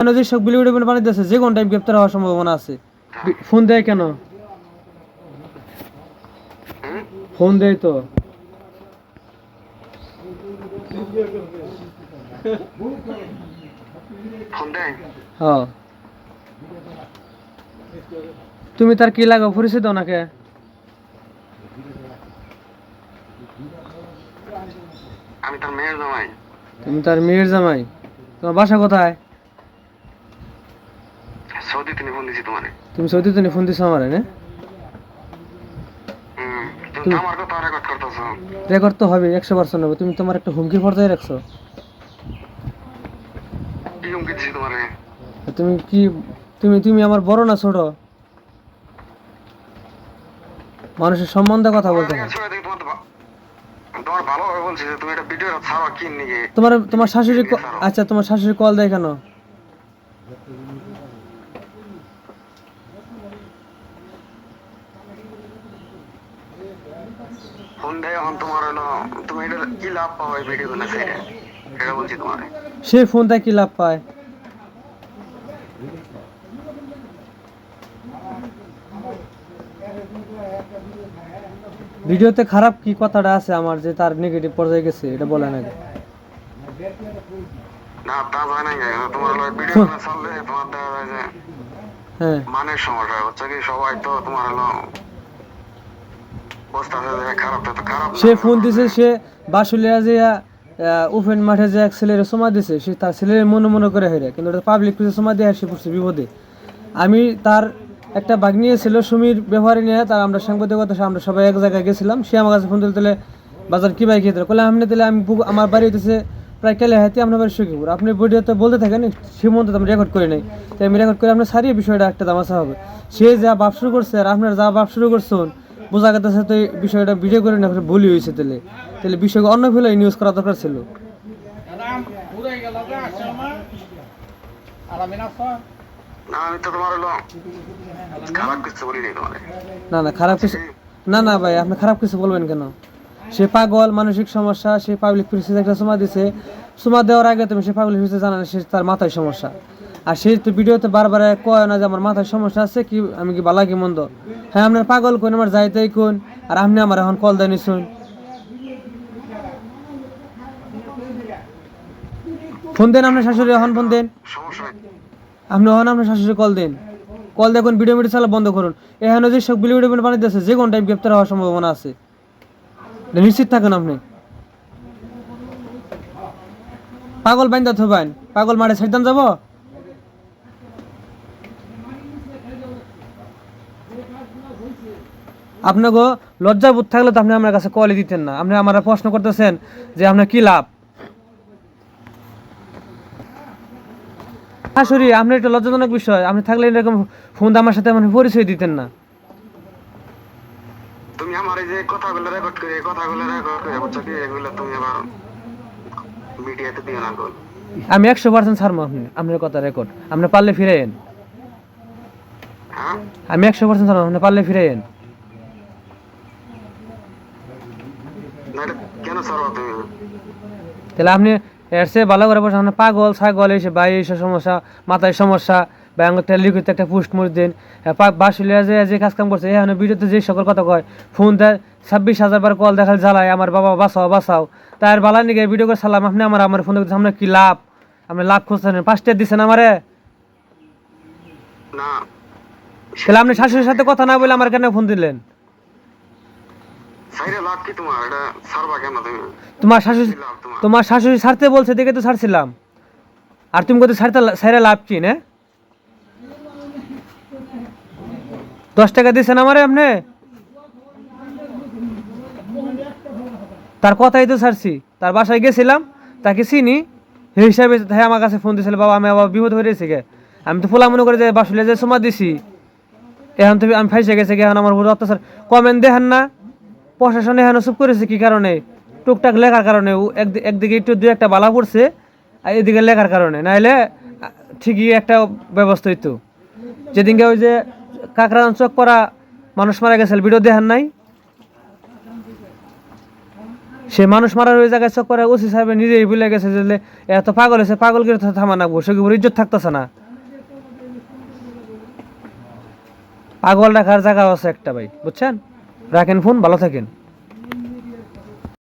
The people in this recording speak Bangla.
ভিডিও ভিডিও বানাইতেছে যে কোন টাইম গ্রেপ্তার হওয়ার সম্ভাবনা আছে। ফোন দেয় কেন? ফোন দেয় তো। হ্যাঁ। তুমি তার কি লাগো পরিচয় দাও নাকে? আমি তার মেয়ের জামাই। তুমি তার মেয়ের জামাই। তোমার বাসা কোথায়? সৌদি তিনি ফোন দিছি তোমারে। তুমি সৌদি তুমি ফোন দিছো আমার না? তুমি আমার কথা রেকর্ড করতেছো। রেকর্ড তো হবে একশো পার্সেন্ট হবে। তুমি তোমার একটা হুমকির পর্যায়ে রাখছো। কি হুমকি দিছি তোমারে? তুমি কি তুমি তুমি আমার বড় না ছোট? মানুষের সম্বন্ধে কথা বলতে তোমার তোমার তোমার ভালোভাবে বলছি তুমি এটা ভিডিও ছাড়ো কি নিয়ে? তোমার তোমার শাশুড়ি আচ্ছা তোমার শাশুড়ি কল দেয় কেন? ফোন এখন তোমার হলো তুমি এটা কি লাভ পাও এই ভিডিও না সেটা এটা বলছি তোমারে। সে ফোন দেয় কি লাভ পায়? ভিডিওতে খারাপ কি কথাটা আছে আমার যে তার নেগেটিভ পর্যায়ে গেছে এটা বলে নাকি না তা যায় তোমার ভিডিও না ছাড়লে তোমার দেখা যায় যে হ্যাঁ। মানের সমস্যা হচ্ছে কি? সবাই তো তোমার হলো বস্তা যে খারাপ তো খারাপ না। সে ফোন দিছে, সে বাসুলিয়া যে ওপেন মাঠে যে এক ছেলের সময় দিছে, সে তার ছেলের মনে মনে করে হেরে, কিন্তু ওটা পাবলিক কিছু সময় দিয়ে সে পড়ছে বিপদে। আমি তার একটা বাগ নিয়েছিল সুমির ব্যবহারে নিয়ে, তার আমরা সাংবাদিকতা আমরা সবাই এক জায়গায় গেছিলাম, সে আমার কাছে ফোন দিল তাহলে বাজার কি বাইক খেতে বলে আপনি তাহলে আমি আমার বাড়ি হইতেছে প্রায় কেলে হাতে আপনার বাড়ি সুখীপুর। আপনি ভিডিওতে বলতে থাকেন সে মধ্যে আমি রেকর্ড করি নাই। তাই আমি রেকর্ড করে আপনার সারিয়ে বিষয়টা একটা তামাশা হবে। সে যা বাপ শুরু করছে আর আপনার যা বাপ শুরু করছেন বোঝা গেছে এই বিষয়টা ভিডিও করে না ভুলই হয়েছে তাহলে। তাহলে বিষয়কে অন্য ফেলে নিউজ করা দরকার ছিল। না না না খারাপ কিছু না না ভাই আপনি খারাপ কিছু বলবেন কেন? সে পাগল মানসিক সমস্যা সে পাবলিক পরিস্থিতি একটা সময় দিছে। সময় দেওয়ার আগে তুমি সে পাবলিক পরিস্থিতি জানা সে তার মাথায় সমস্যা। আর সে তো ভিডিওতে বারবার কয় না যে আমার মাথায় সমস্যা আছে, কি আমি কি বালা কি মন্দ? হ্যাঁ আপনার পাগল কোন, আমার যাইতেই কোন, আর আপনি আমার এখন কল দেয়নি শুন। ফোন দেন আপনার শাশুড়ি, এখন ফোন দেন। আপনি এখন আপনার শাশুড়ি কল দিন। কল দেখুন, ভিডিও মিডিও চালা বন্ধ করুন। এখানে যে সব ভিডিও ভিডিও বানাইতেছে যে কোন টাইম গ্রেপ্তার হওয়ার সম্ভাবনা আছে? নিশ্চিত থাকেন আপনি। পাগল বাইন্দা থবেন পাগল মারে ছেড়দান যাব? আপনাকে লজ্জাবোধ থাকলে তো আপনি আমার কাছে কলই দিতেন না। আপনি আমার প্রশ্ন করতেছেন যে আপনার কি লাভ? শাশুড়ি আপনার একটা লজ্জাজনক বিষয়। আপনি থাকলে এরকম ফোন আমার সাথে মানে পরিচয় দিতেন না। তুমি আমার এই যে কথাগুলো রেকর্ড করে কথাগুলো রেকর্ড করে বুঝছ কি এগুলো তুমি আবার মিডিয়াতে দিও না আমি একশো পার্সেন্ট ছাড়বো আপনি আপনার কথা রেকর্ড আপনি পারলে ফিরাইন হ্যাঁ আমি একশো পার্সেন্ট ছাড়বো আপনি পারলে ফিরাইন না এটা কেন ছাড়বা তুমি? তাহলে আপনি এর চেয়ে ভালো করে বসে আপনি পাগল ছাগল এসে ভাই এইসব সমস্যা মাথায় সমস্যা বা একটা লিখিত একটা পোস্ট মরে দিন। বাসুলিয়া যে যে কাজ কাম করছে এখানে ভিডিওতে যে সকল কথা কয় ফোন দেয় ছাব্বিশ হাজার বার কল দেখাল জ্বালায় আমার বাবা বাঁচাও বাঁচাও। তার বালা নিগে ভিডিও করে সালাম আপনি আমার আমার ফোন দেখতে আপনার কি লাভ? আপনি লাভ খুঁজছেন পাঁচটা দিচ্ছেন আমারে? না। আপনি শাশুড়ির সাথে কথা না বলে আমার কেন ফোন দিলেন? তোমার? শাশুড়ি তোমার। শাশুড়ি ছাড়তে বলছে দেখে তো ছাড়ছিলাম। আর তুমি কত ছাড়তে ছাড়ে লাভ কি না? দশ টাকা দিয়েছেন আমারে আপনি? তার কথাই তো ছাড়ছি। তার বাসায় গেছিলাম তাকে চিনি। সেই হিসাবে হ্যাঁ আমার কাছে ফোন দিয়েছিল বাবা আমি আবার বিপদ হয়ে গেছি গে। আমি তো ফোলা মনে করে যে বাসুলে যে সময় দিছি। এখন তুমি, আমি ফাইসে গেছে এখন আমার উপর অত্যাচার। কমেন্ট দেখেন না, প্রশাসন এখন চুপ করেছে কি কারণে? টুকটাক লেখার কারণে একদিকে একটু দু একটা বালা পড়ছে, আর এদিকে লেখার কারণে। নাহলে ঠিকই একটা ব্যবস্থা হইতো। যেদিনকে ওই যে কাকরান চক পরা মানুষ মারা গেছে, ভিডিও দেখার নাই? সে মানুষ মারার ওই জায়গায় চক পরা ওসি সাহেব নিজেই ভুলে গেছে যে এত পাগল হয়েছে পাগল গিয়ে থামা না বসে ইজ্জত থাকতেছে না? পাগল রাখার জায়গা আছে একটা ভাই বুঝছেন? রাখেন ফোন ভালো থাকেন।